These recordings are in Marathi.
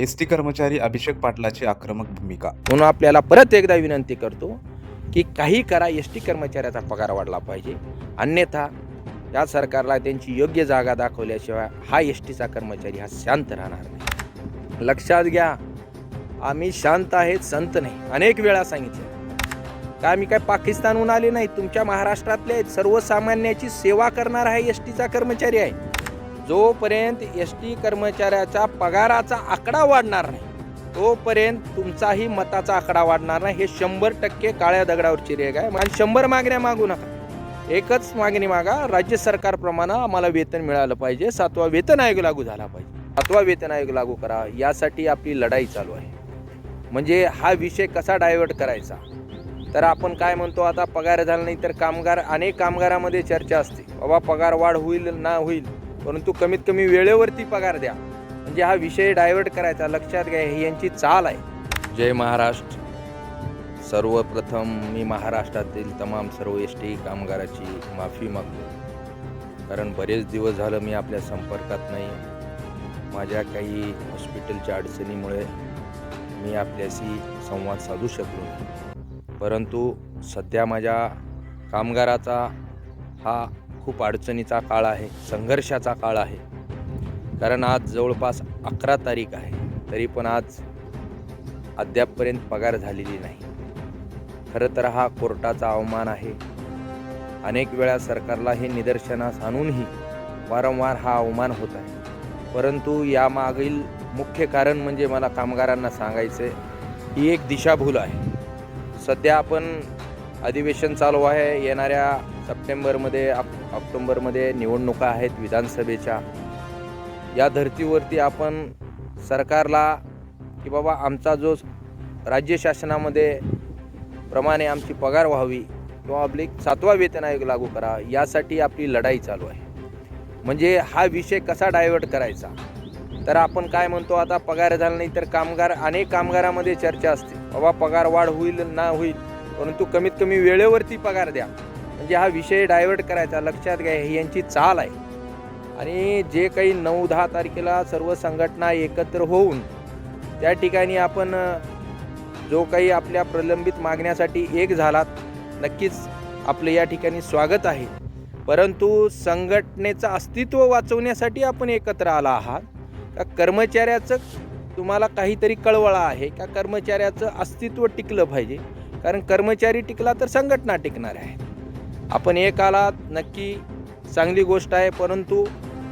एस टी कर्मचारी अभिषेक पाटलाची आक्रमक भूमिका. म्हणून आपल्याला परत एकदा विनंती करतो की काही करा एस टी कर्मचाऱ्याचा पगार वाढला पाहिजे. अन्यथा या सरकारला त्यांची योग्य जागा दाखवल्याशिवाय हा एस टीचा कर्मचारी हा शांत राहणार नाही. लक्षात घ्या आम्ही शांत आहेत संत नाही. अनेक वेळा सांगितले. का आम्ही काय पाकिस्तानहून आले नाही? तुमच्या महाराष्ट्रातले आहेत सर्वसामान्याची सेवा करणारा हा एस टीचा कर्मचारी आहे. जोपर्यंत एस टी कर्मचाऱ्याचा पगाराचा आकडा वाढणार नाही तोपर्यंत तुमचाही मताचा आकडा वाढणार नाही. हे शंभर टक्के काळ्या दगडावरची रेग आहे. आणि शंभर मागण्या मागू नका. एकच मागणी मागा. राज्य सरकारप्रमाणे आम्हाला वेतन मिळालं पाहिजे. सातवा वेतन आयोग लागू झाला पाहिजे. सातवा वेतन आयोग लागू करा. यासाठी आपली लढाई चालू आहे. म्हणजे हा विषय कसा डायव्हर्ट करायचा? तर आपण काय म्हणतो आता पगार झाला नाही तर कामगार अनेक कामगारामध्ये चर्चा असते. बाबा पगार वाढ होईल ना होईल? परंतु कमीत कमी वेळेवरती पगार द्या. म्हणजे हा विषय डायव्हर्ट करायचा लक्षात घ्या ही यांची चाल आहे. जय महाराष्ट्र. सर्वप्रथम मी महाराष्ट्रातील तमाम सर्व एस टी कामगाराची माफी मागतो. कारण बरेच दिवस झालं मी आपल्या संपर्कात नाही. माझ्या काही हॉस्पिटलच्या अडचणीमुळे मी आपल्याशी संवाद साधू शकलो नाही. परंतु सध्या माझ्या कामगाराचा हा खूप अडचणीचा काळ आहे संघर्षाचा काळ आहे. कारण आज जवळपास अकरा तारीख आहे तरी पण आज अद्यापपर्यंत पगार झालेली नाही. खरं तर हा कोर्टाचा अवमान आहे. अनेक वेळा सरकारला हे निदर्शनास आणूनही वारंवार हा अवमान होत आहे. परंतु यामागील मुख्य कारण म्हणजे मला कामगारांना सांगायचं आहे ही एक दिशाभूल आहे. सध्या आपण अधिवेशन चालू आहे. येणाऱ्या सप्टेंबरमध्ये ऑक ऑक्टोंबरमध्ये निवडणुका आहेत विधानसभेच्या. या धर्तीवरती आपण सरकारला की बाबा आमचा जो राज्य शासनामध्ये प्रमाणे आमची पगार व्हावी किंवा आपली सातवा वेतन आयोग लागू करा यासाठी आपली लढाई चालू आहे. म्हणजे हा विषय कसा डायव्हर्ट करायचा? तर आपण काय म्हणतो आता पगार झाला नाही तर कामगार अनेक कामगारामध्ये चर्चा असते. बाबा पगार वाढ होईल ना होईल? परंतु कमीत कमी वेळेवरती पगार द्या. म्हणजे हा विषय डायव्हर्ट करायचा लक्षात घ्या ही यांची चाल आहे. आणि जे काही नऊ दहा तारखेला सर्व संघटना एकत्र होऊन त्या ठिकाणी आपण जो काही आपल्या प्रलंबित मागण्यासाठी एक झालात नक्कीच आपलं या ठिकाणी स्वागत आहे. परंतु संघटनेचं अस्तित्व वाचवण्यासाठी आपण एकत्र आला आहात. का कर्मचाऱ्याचं तुम्हाला काहीतरी कळवळा आहे का कर्मचाऱ्याचं अस्तित्व टिकलं पाहिजे? कारण कर्मचारी टिकला तर संघटना टिकणार आहे. आपण एक आलात नक्की चांगली गोष्ट आहे परंतु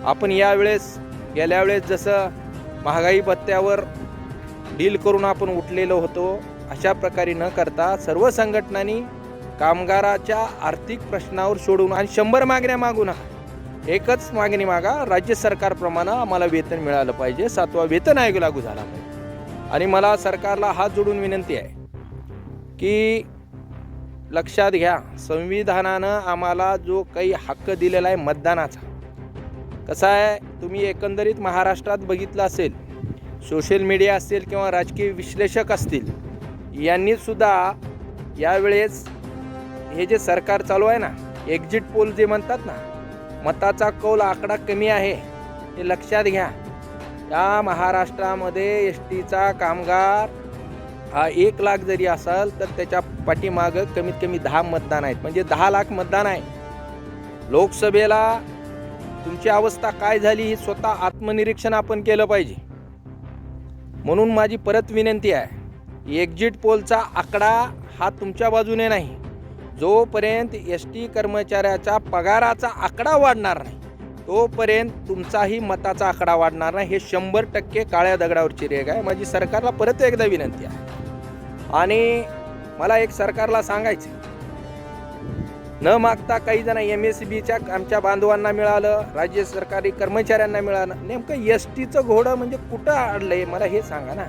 आपण यावेळेस गेल्या वेळेस जसं महागाई भत्त्यावर डील करून आपण उठलेलो होतो अशा प्रकारे न करता सर्व संघटनांनी कामगाराच्या आर्थिक प्रश्नावर सोडून आणि शंभर मागण्या मागू नका एकच मागणी मागा राज्य सरकारप्रमाणे आम्हाला वेतन मिळालं पाहिजे सातवा वेतन आयोग लागू झाला पाहिजे. आणि मला सरकारला हात जोडून विनंती आहे की लक्षात घ्या संविधानानं आम्हाला जो काही हक्क दिलेला आहे मतदानाचा. कसा आहे तुम्ही एकंदरीत महाराष्ट्रात बघितलं असेल सोशल मीडिया असेल किंवा राजकीय विश्लेषक असतील यांनीसुद्धा यावेळेस हे जे सरकार चालू आहे ना एक्झिट पोल जे म्हणतात ना मताचा कौल आकडा कमी आहे हे लक्षात घ्या. या महाराष्ट्रामध्ये एस टीचा कामगार हा एक लाख जरी असाल तर त्याच्या पाठीमागं कमीत कमी दहा मतदान आहेत. म्हणजे दहा लाख मतदान आहे. लोकसभेला तुमची अवस्था काय झाली ही स्वतः आत्मनिरीक्षण आपण केलं पाहिजे. म्हणून माझी परत विनंती आहे एक्झिट पोलचा आकडा हा तुमच्या बाजूने नाही. जोपर्यंत एस टी कर्मचाऱ्याचा पगाराचा आकडा वाढणार नाही तोपर्यंत तुमचाही मताचा आकडा वाढणार नाही. हे शंभर टक्के काळ्या दगडावरची रेग आहे. माझी सरकारला परत एकदा विनंती आहे. आणि मला एक सरकारला सांगायचं न मागता काही जण एम एस बीच्या आमच्या बांधवांना मिळालं राज्य सरकारी कर्मचाऱ्यांना मिळालं. नेमकं एस टीचं घोडं म्हणजे कुठं अडलंय मला हे सांगा ना.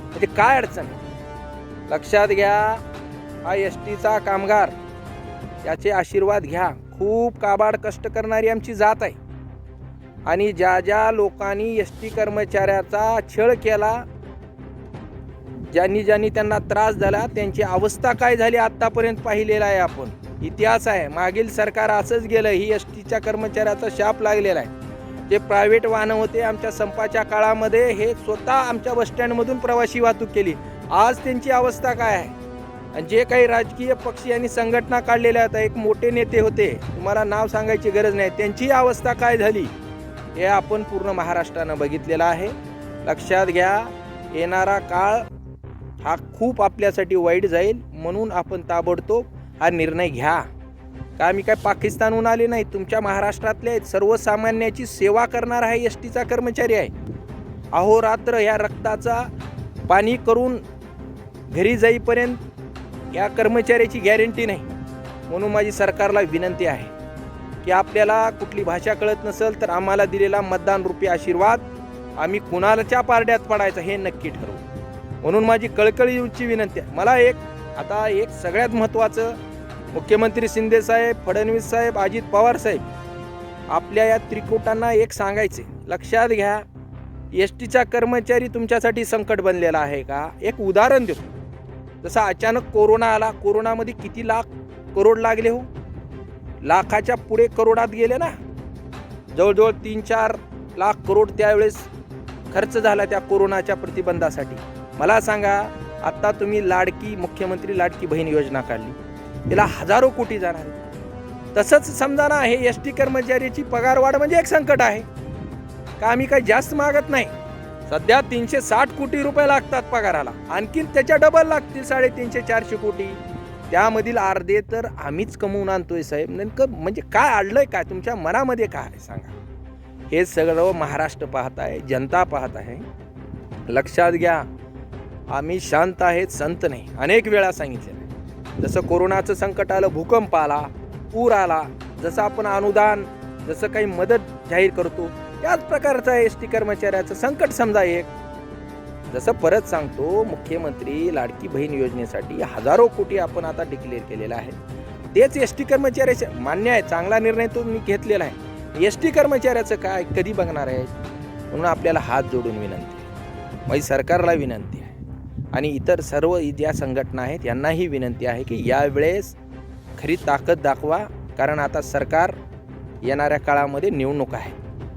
म्हणजे काय अडचण आहे? लक्षात घ्या हा एस टीचा कामगार याचे आशीर्वाद घ्या. खूप काबाड कष्ट करणारी आमची जात आहे. आणि ज्या ज्या लोकांनी एस टी कर्मचाऱ्याचा छळ केला ज्यांनी ज्यांनी त्यांना त्रास झाला त्यांची अवस्था काय झाली आत्तापर्यंत पाहिलेला आहे आपण. इतिहास आहे. मागील सरकार असंच गेलं ही एस टीच्या कर्मचाऱ्याचा शाप लागलेला आहे. जे प्रायव्हेट वाहनं होते आमच्या संपाच्या काळामध्ये हे स्वतः आमच्या बसस्टँडमधून प्रवासी वाहतूक केली. आज त्यांची अवस्था काय आहे? आणि जे काही राजकीय पक्ष यांनी संघटना काढलेल्या आहेत एक मोठे नेते होते तुम्हाला नाव सांगायची गरज नाही. त्यांची अवस्था काय झाली? हे आपण पूर्ण महाराष्ट्रानं बघितलेलं आहे. लक्षात घ्या येणारा काळ हा खूप आपल्यासाठी वाईट जाईल म्हणून आपण ताबडतोब हा निर्णय घ्या. का आम्ही काय पाकिस्तानहून आले नाही? तुमच्या महाराष्ट्रातले सर्वसामान्याची सेवा करणारा हा एस टीचा कर्मचारी आहे. अहोरात्र ह्या रक्ताचा पाणी करून घरी जाईपर्यंत या कर्मचाऱ्याची गॅरंटी नाही. म्हणून माझी सरकारला विनंती आहे की आपल्याला कुठली भाषा कळत नसेल तर आम्हाला दिलेला मतदान रुपये आशीर्वाद आम्ही कुणाच्या पारड्यात पडायचं हे नक्की ठरवू. म्हणून माझी कळकळीची विनंती आहे. मला एक आता एक सगळ्यात महत्त्वाचं मुख्यमंत्री शिंदे साहेब फडणवीस साहेब अजित पवार साहेब आपल्या या त्रिकुटांना एक सांगायचे. लक्षात घ्या एस टीचा कर्मचारी तुमच्यासाठी संकट बनलेला आहे का? एक उदाहरण देतो. जसा अचानक कोरोना आला कोरोनामध्ये किती लाख करोड लागले हो? लाखाच्या पुढे करोडात गेले ना? जवळजवळ तीन चार लाख करोड त्यावेळेस खर्च झाला त्या कोरोनाच्या प्रतिबंधासाठी. मला सांगा आत्ता तुम्ही लाडकी मुख्यमंत्री लाडकी बहीण योजना काढली. तिला हजारो कोटी जाणार आहे. तसंच समजा ना हे एस टी कर्मचाऱ्याची पगारवाढ म्हणजे एक संकट आहे. का आम्ही काही जास्त मागत नाही? सध्या तीनशे साठ कोटी रुपये लागतात पगाराला. आणखीन त्याच्या डबल लागतील साडेतीनशे चारशे कोटी. त्यामधील अर्धे तर आम्हीच कमवून आणतोय साहेब. नेमकं म्हणजे काय अडलंय काय? तुमच्या मनामध्ये काय आहे सांगा. हे सगळं महाराष्ट्र पाहत आहे जनता पाहत आहे. लक्षात घ्या. आम्ही शांत आहेत संत नाही. अनेक वेळा सांगितलेलं आहे जसं कोरोनाचं संकट आलं भूकंप आला पूर आला जसं आपण अनुदान जसं काही मदत जाहीर करतो त्याच प्रकारचं एस टी कर्मचाऱ्याचं संकट समजा एक. जसं परत सांगतो मुख्यमंत्री लाडकी बहीण योजनेसाठी हजारो कोटी आपण आता डिक्लेअर केलेला आहे. तेच एस टी कर्मचाऱ्याचे मान्य आहे चांगला निर्णय तो मी घेतलेला आहे. एस टी कर्मचाऱ्याचं काय कधी बघणार आहे? म्हणून आपल्याला हात जोडून विनंती. माझी सरकारला विनंती. आणि इतर सर्व ज्या संघटना आहेत यांनाही विनंती आहे की यावेळेस खरी ताकद दाखवा कारण आता सरकार येणाऱ्या काळामध्ये निवडणूक आहे.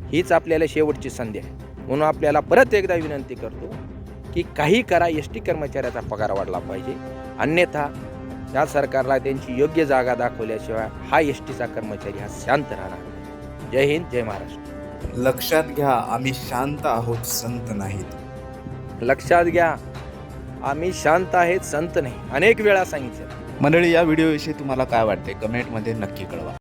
हीच आपल्याला शेवटची संधी आहे. म्हणून आपल्याला परत एकदा विनंती करतो की काही करा एस टी कर्मचाऱ्याचा पगार वाढला पाहिजे. अन्यथा या सरकारला त्यांची योग्य जागा दाखवल्याशिवाय हा एस टीचा कर्मचारी हा शांत राहणार. जय हिंद जय महाराष्ट्र. लक्षात घ्या आम्ही शांत आहोत संत नाहीत. लक्षात घ्या. आम्ही शांत आहेत संत नाही. अनेक वेळा सांगितलं. मंडळी या व्हिडिओविषयी तुम्हाला काय वाटते कमेंटमध्ये नक्की कळवा.